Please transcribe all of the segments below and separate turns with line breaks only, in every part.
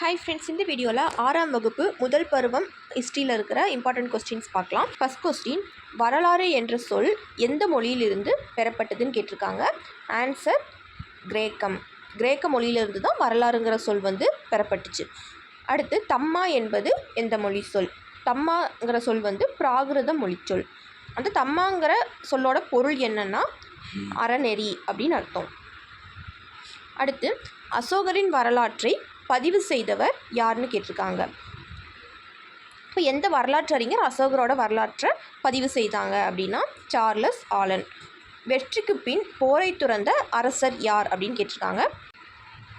Hi friends இந்த வீடியோவில் ஆறாம் வகுப்பு முதல் பருவம் ஹிஸ்ட்ரியில் இருக்கிற இம்பார்ட்டன்ட் கொஸ்டின்ஸ் பார்க்கலாம். ஃபஸ்ட் கொஸ்டின் வரலாறு என்ற சொல் எந்த மொழியிலிருந்து பெறப்பட்டதுன்னு கேட்டிருக்காங்க. ஆன்சர் கிரேக்கம். கிரேக்க மொழியிலிருந்து தான் வரலாறுங்கிற சொல் வந்து பெறப்பட்டுச்சு. அடுத்து தம்மா என்பது எந்த மொழி சொல்? தம்மாங்கிற சொல் வந்து பிராகிருத மொழிச்சொல் அந்த தம்மாங்கிற சொல்லோட பொருள் என்னென்னா அறநெறி அப்படின்னு அர்த்தம். அடுத்து அசோகரின் வரலாற்றை பதிவு செய்தவர் யாருன்னு கேட்டிருக்காங்க. இப்போ எந்த வரலாற்று அறிஞர் அசோகரோட வரலாற்றை பதிவு செய்தாங்க அப்படின்னா சார்லஸ் ஆலன். வெற்றிக்கு பின் போரை துறந்த அரசர் யார் அப்படின்னு கேட்டிருக்காங்க.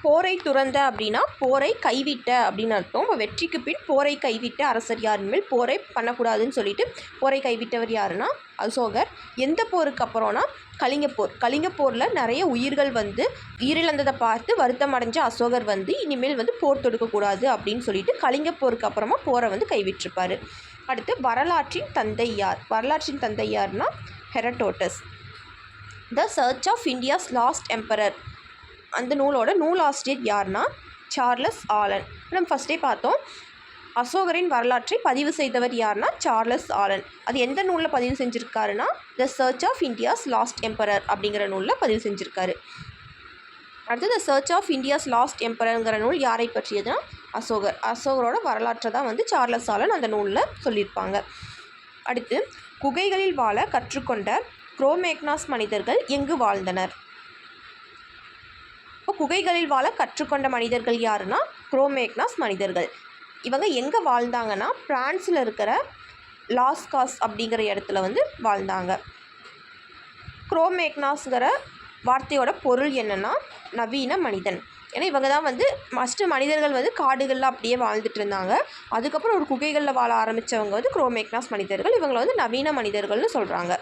போரை துறந்த அப்படின்னா போரை கைவிட்ட அப்படின்னு அர்த்தம். இப்போ வெற்றிக்கு பின் போரை கைவிட்ட அரசர் யார்? போரை பண்ணக்கூடாதுன்னு சொல்லிட்டு போரை கைவிட்டவர் யாருன்னா? அசோகர். எந்த போருக்கு அப்புறம்னா கலிங்கப்போர். கலிங்கப்போரில் நிறைய உயிர்கள் வந்து உயிரிழந்ததை பார்த்து வருத்தம் அடைஞ்ச அசோகர் வந்து இனிமேல் வந்து போர் தொடுக்கக்கூடாது அப்படின்னு சொல்லிட்டு கலிங்கப்போருக்கு அப்புறமா போரை வந்து கைவிட்டிருப்பார். அடுத்து வரலாற்றின் தந்தை யார்? வரலாற்றின் தந்தை யார்னா Herodotus the search of India's lost emperor. அந்த நூலோட நூலாசிரியர் யார்னா? Charles Allen. நம்ம ஃபஸ்ட்டே பார்த்தோம். அசோகரின் வரலாற்றை பதிவு செய்தவர் யார்னா? Charles Allen. அது எந்த நூலில் பதிவு செஞ்சுருக்காருன்னா the search of India's lost emperor அப்படிங்கிற நூலில் பதிவு செஞ்சுருக்காரு. அடுத்து the search of India's lost எம்பரருங்கிற நூல் யாரை பற்றியதுன்னா அசோகர். அசோகரோட வரலாற்றை தான் வந்து சார்லஸ் ஆலன் அந்த நூலில் சொல்லியிருப்பாங்க. அடுத்து குகைகளில் வாழ கற்றுக்கொண்ட குரோமேக்னாஸ் மனிதர்கள் எங்கு வாழ்ந்தனர்? இப்போ குகைகளில் வாழ கற்றுக்கொண்ட மனிதர்கள் யாருன்னா குரோமேக்னாஸ் மனிதர்கள். இவங்க எங்கே வாழ்ந்தாங்கன்னா பிரான்ஸில் இருக்கிற லாஸ்காஸ் அப்படிங்கிற இடத்துல வந்து வாழ்ந்தாங்க. குரோமேக்னாஸ்ங்கிற வார்த்தையோட பொருள் என்னென்னா நவீன மனிதன். ஏன்னா இவங்க தான் வந்து ஃபஸ்ட்டு மனிதர்கள் வந்து காடுகளில் அப்படியே வாழ்ந்துட்டு இருந்தாங்க. அதுக்கப்புறம் ஒரு குகைகளில் வாழ ஆரம்பித்தவங்க வந்து குரோமேக்னாஸ் மனிதர்கள். இவங்களை வந்து நவீன மனிதர்கள்னு சொல்கிறாங்க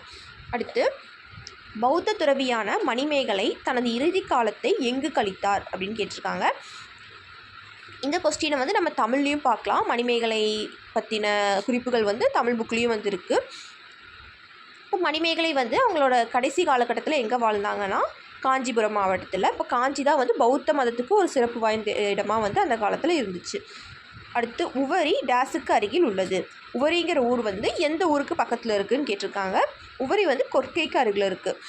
அடுத்து பௌத்த துறவியான மணிமேகலை தனது இறுதி காலத்தை எங்கு கழித்தார் அப்படின்னு கேட்டிருக்காங்க. இந்த கொஸ்டினை வந்து நம்ம தமிழ்லேயும் பார்க்கலாம். மணிமேகலை பற்றின குறிப்புகள் வந்து தமிழ் புக்லேயும் வந்து இருக்குது இப்போ மணிமேகலை வந்து அவங்களோட கடைசி காலகட்டத்தில் எங்கே வாழ்ந்தாங்கன்னா காஞ்சிபுரம் மாவட்டத்தில். இப்போ காஞ்சி தான் வந்து பௌத்த மதத்துக்கு ஒரு சிறப்பு வாய்ந்த இடமாக வந்து அந்த காலத்தில் இருந்துச்சு. அடுத்து உவரி டேஸுக்கு அருகில் உள்ளது. உவரிங்கிற ஊர் வந்து எந்த ஊருக்கு பக்கத்தில் இருக்குதுன்னு கேட்டிருக்காங்க. உவரி வந்து கொற்கைக்கு அருகில் இருக்குது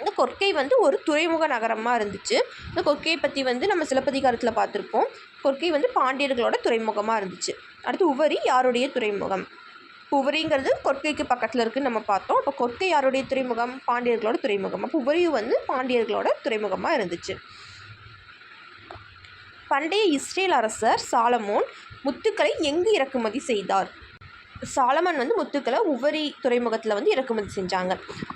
இந்த கொற்கை வந்து ஒரு துறைமுக நகரமாக இருந்துச்சு. இந்த கொற்கையை பற்றி வந்து நம்ம சிலப்பதிகாரத்தில் பார்த்துருப்போம். கொற்கை வந்து பாண்டியர்களோட துறைமுகமாக இருந்துச்சு. அடுத்து உவரி யாருடைய துறைமுகம்? இப்போ உவரிங்கிறது கொற்கைக்கு பக்கத்தில் இருக்குன்னு நம்ம பார்த்தோம். இப்போ கொற்கை யாருடைய துறைமுகம்? பாண்டியர்களோட துறைமுகம். அப்போ உவரியும் வந்து பாண்டியர்களோட துறைமுகமாக இருந்துச்சு. பண்டைய இஸ்ரேல் அரசர் சாலமோன் முத்துக்களை எங்கு இறக்குமதி செய்தார்? சாலமன் வந்து முத்துக்களை உவரி துறைமுகத்தில் வந்து இறக்குமதி செஞ்சாங்க.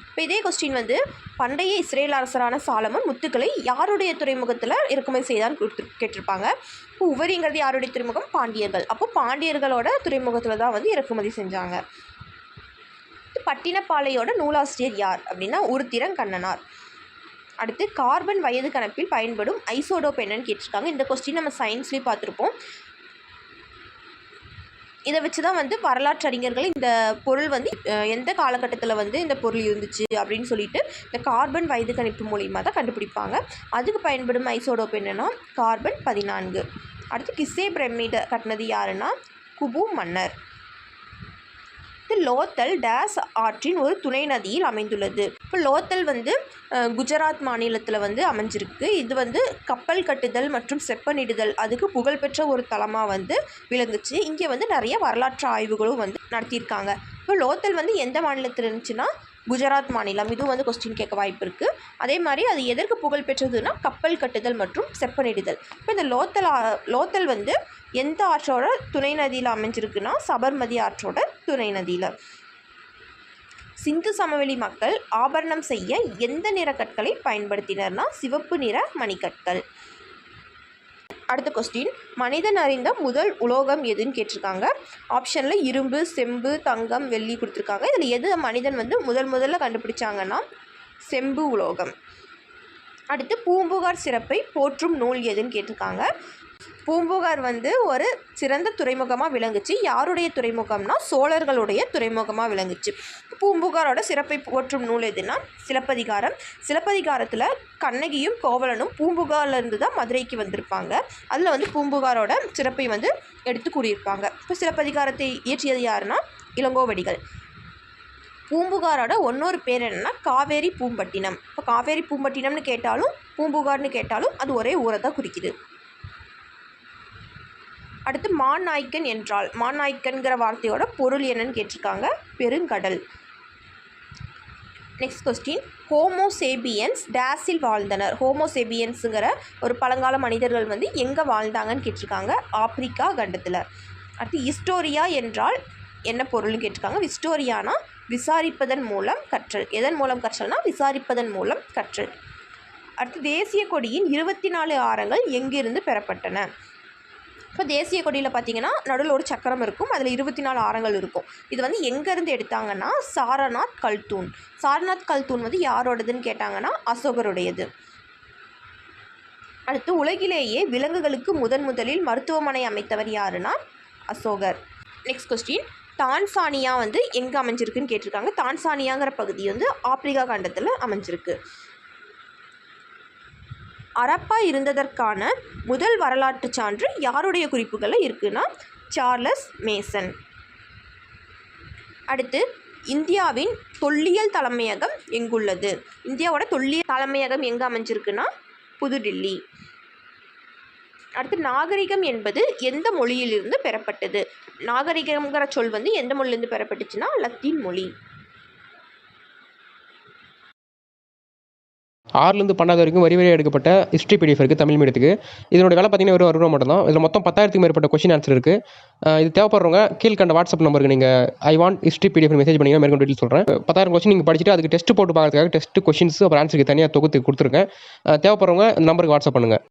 இப்போ இதே கொஸ்டின் வந்து பண்டைய இஸ்ரேல் அரசரான சாலமன் முத்துக்களை யாருடைய துறைமுகத்தில் இறக்குமதி செய்தான்னு கொடுத்து கேட்டிருப்பாங்க. இப்போ உவரிங்கிறது யாருடைய துறைமுகம்? பாண்டியர்கள். அப்போ பாண்டியர்களோட துறைமுகத்தில் தான் வந்து இறக்குமதி செஞ்சாங்க. பட்டினப்பாளையோட நூலாசிரியர் யார்? அப்படின்னா உருத்திரன் கண்ணனார். அடுத்து கார்பன் வயது கணப்பில் பயன்படும் ஐசோடோப் என்னன்னு கேட்டிருக்காங்க. இந்த கொஸ்டின் நம்ம சயின்ஸ்லேயும் பார்த்துருப்போம். இதை வச்சு தான் வந்து வரலாற்று அறிஞர்கள் இந்த பொருள் வந்து எந்த காலகட்டத்தில் வந்து இந்த பொருள் இருந்துச்சு அப்படின்னு சொல்லிட்டு இந்த கார்பன் வயது கணிப்பு மூலியமாக தான் கண்டுபிடிப்பாங்க. அதுக்கு பயன்படும் ஐசோடோப் என்னென்னா கார்பன் பதினான்கு. அடுத்து கிஸ்ஸே பிரமிட கட்டினது யாருன்னா குபு மன்னர். இது லோத்தல் டேஸ் ஆற்றின் ஒரு துணை நதியில் அமைந்துள்ளது. இப்போ லோத்தல் வந்து குஜராத் மாநிலத்தில் வந்து அமைஞ்சிருக்கு. இது வந்து கப்பல் கட்டுதல் மற்றும் செப்பனிடுதல் அதுக்கு புகழ்பெற்ற ஒரு தலமாக வந்து விளங்குச்சு. இங்கே வந்து நிறைய வரலாற்று ஆய்வுகளும் வந்து நடத்தியிருக்காங்க. இப்போ லோத்தல் வந்து எந்த மாநிலத்தில் இருந்துச்சுன்னா குஜராத் மாநிலம். இதுவும் வந்து கொஸ்டின் கேட்க வாய்ப்பு இருக்குது அதே மாதிரி அது எதற்கு புகழ் பெற்றதுன்னா கப்பல் கட்டுதல் மற்றும் செப்பனிடுதல். இப்போ இந்த லோத்தல் லோத்தல் வந்து எந்த ஆற்றோட துணை நதியில் அமைஞ்சிருக்குன்னா சபர்மதி ஆற்றோட துணை நதியில். சிந்து சமவெளி மக்கள் ஆபரணம் செய்ய எந்த நிற கற்களை பயன்படுத்தினர்னா சிவப்பு நிற மணிக்கற்கள். அடுத்த கொஸ்டின் மனிதன் அறிந்த முதல் உலோகம் எதுன்னு கேட்டிருக்காங்க. ஆப்ஷனில் இரும்பு செம்பு தங்கம் வெள்ளி கொடுத்துருக்காங்க. இதில் எது மனிதன் வந்து முதல் முதல்ல கண்டுபிடிச்சாங்கன்னா செம்பு உலோகம். அடுத்து பூம்புகார் சிறப்பை போற்றும் நூல் எதுன்னு கேட்டிருக்காங்க. பூம்புகார் வந்து ஒரு சிறந்த துறைமுகமாக விளங்குச்சு. யாருடைய துறைமுகம்னா சோழர்களுடைய துறைமுகமாக விளங்குச்சு. பூம்புகாரோட சிறப்பை போற்றும் நூல் எதுனா சிலப்பதிகாரம். சிலப்பதிகாரத்தில் கண்ணகியும் கோவலனும் பூம்புகார்லேருந்து தான் மதுரைக்கு வந்திருப்பாங்க. அதில் வந்து பூம்புகாரோட சிறப்பை வந்து எடுத்து கூறியிருப்பாங்க. இப்போ சிலப்பதிகாரத்தை இயற்றியது யாருன்னா இளங்கோவடிகள். பூம்புகாரோட ஒன்னொரு பேர் என்னென்னா காவேரி பூம்பட்டினம். இப்போ காவேரி பூம்பட்டினம்னு கேட்டாலும் பூம்புகார்னு கேட்டாலும் அது ஒரே ஊரை தான் குறிக்குது. அடுத்து மாநாய்க்கன் என்றால் மாநாய்க்கன்கிற வார்த்தையோட பொருள் என்னன்னு கேட்டிருக்காங்க பெருங்கடல். நெக்ஸ்ட் கொஸ்டின் ஹோமோசேபியன்ஸ் டேஸில் வாழ்ந்தனர். ஹோமோசேபியன்ஸுங்கிற ஒரு பழங்கால மனிதர்கள் வந்து எங்கே வாழ்ந்தாங்கன்னு கேட்டிருக்காங்க ஆப்பிரிக்கா கண்டத்தில். அடுத்து ஹிஸ்டோரியா என்றால் என்ன பொருள்னு கேட்டிருக்காங்க ஹிஸ்டோரியானா விசாரிப்பதன் மூலம் கற்றல். எதன் மூலம் கற்றல்னா விசாரிப்பதன் மூலம் கற்றல். அடுத்து தேசிய கொடியின் இருபத்தி நாலு ஆரங்கள் எங்கிருந்து பெறப்பட்டன? இப்போ தேசிய கொடியில் பார்த்தீங்கன்னா நடுவில் ஒரு சக்கரம் இருக்கும். அதில் இருபத்தி நாலு ஆரங்கள் இருக்கும். இது வந்து எங்கேருந்து எடுத்தாங்கன்னா சாரநாத் கல்தூன். சாரநாத் கல்தூன் வந்து யாரோடதுன்னு கேட்டாங்கன்னா அசோகருடையது. அடுத்து உலகிலேயே விலங்குகளுக்கு முதன் முதலில் மருத்துவமனை அமைத்தவர் யாருன்னா அசோகர். நெக்ஸ்ட் கொஸ்டின் டான்சானியா வந்து எங்கே அமைஞ்சிருக்குன்னு கேட்டிருக்காங்க. டான்சானியாங்கிற பகுதி வந்து ஆப்பிரிக்கா கண்டத்தில் அமைஞ்சிருக்கு. அரப்பா இருந்ததற்கான முதல் வரலாற்று சான்று யாருடைய குறிப்புகளில் இருக்குன்னா சார்லஸ் மேசன். அடுத்து இந்தியாவின் தொல்லியல் தலைமையகம் எங்குள்ளது? இந்தியாவோட தொல்லியல் தலைமையகம் எங்கே அமைஞ்சிருக்குன்னா புதுடில்லி. அடுத்து நாகரிகம் என்பது எந்த மொழியிலிருந்து பெறப்பட்டது? நாகரிகம்ங்கிற சொல் வந்து எந்த மொழியிலிருந்து பெறப்பட்டுச்சுன்னா லத்தீன் மொழி.
ஆறுலேருந்து பன்னெண்டாவது வரைக்கும் வரி வரியாக எடுக்கப்பட்ட ஹிஸ்ட்ரி பிடிஎஃப் இருக்குது தமிழ் மீடியத்துக்கு இதனோட விலை பார்த்தீங்கன்னா வெறும் ரூபா மட்டும் தான் இதில் மொத்தம் பத்தாயிரத்துக்கு மேற்பட்ட கொஸ்டின் ஆன்சர் இருக்குது இது தேவைப்படுறவங்க கீழ்கண்ட வாட்ஸ்அப் நம்பருக்கு நீங்கள் I want history PDF message பண்ணிங்கன்னா மேற்கொண்டு டீட்டெயில் சொல்கிறேன் பத்தாயிரம் கொஸ்டின் நீங்கள் படிச்சுட்டு அதுக்கு டெஸ்ட் போட்டு பார்க்கறதுக்காக டெஸ்ட் கொஸ்டின்ஸ் அப்புறம் ஆன்சருக்கு தனியாக தொகுத்து கொடுத்துருக்கேன் தேவைப்படுறவங்க இந்த நம்பருக்கு வாட்ஸ்அப் பண்ணுங்கள்